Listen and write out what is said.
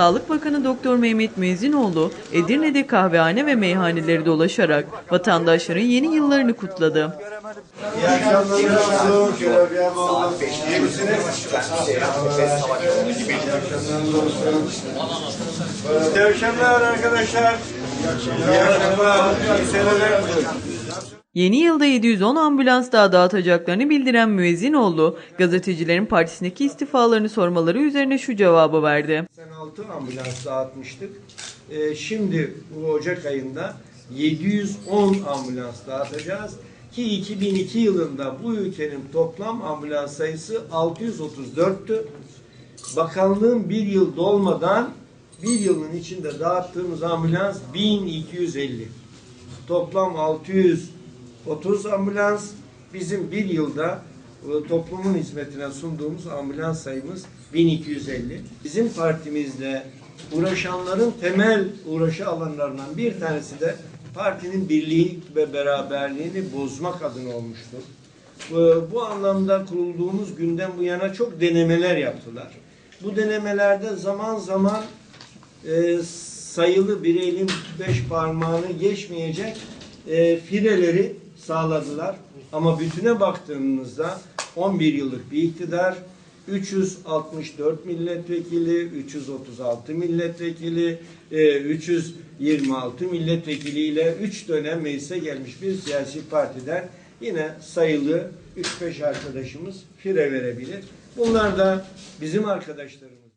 Sağlık Bakanı Doktor Mehmet Müezzinoğlu, Edirne'de kahvehane ve meyhaneleri dolaşarak vatandaşların yeni yıllarını kutladı. İyi akşamlar? İyi akşamlar arkadaşlar. İyi akşamlar. İyi seneler. Yeni yılda 710 ambulans daha dağıtacaklarını bildiren Müezzinoğlu, gazetecilerin partisindeki istifalarını sormaları üzerine şu cevabı verdi. Sen 6 ambulans dağıtmıştık. Ee, şimdi bu Ocak ayında 710 ambulans dağıtacağız. Ki 2002 yılında bu ülkenin toplam ambulans sayısı 634'tü. Bakanlığın bir yıl dolmadan bir yılın içinde dağıttığımız ambulans 1250. Toplam 630 ambulans bizim bir yılda e, toplumun hizmetine sunduğumuz ambulans sayımız 1250. Bizim partimizle uğraşanların temel uğraşı alanlarından bir tanesi de partinin birliği ve beraberliğini bozmak adına olmuştur. Bu, bu anlamda kurulduğumuz günden bu yana çok denemeler yaptılar. Bu denemelerde zaman zaman e, sayılı bir elin beş parmağını geçmeyecek e, fireleri sağladılar. Ama bütüne baktığımızda 11 yıllık bir iktidar, 364 milletvekili, 336 milletvekili, e, 326 milletvekiliyle 3 dönem meclise gelmiş bir siyasi partiden yine sayılı 3-5 arkadaşımız fire verebilir. Bunlar da bizim arkadaşlarımız.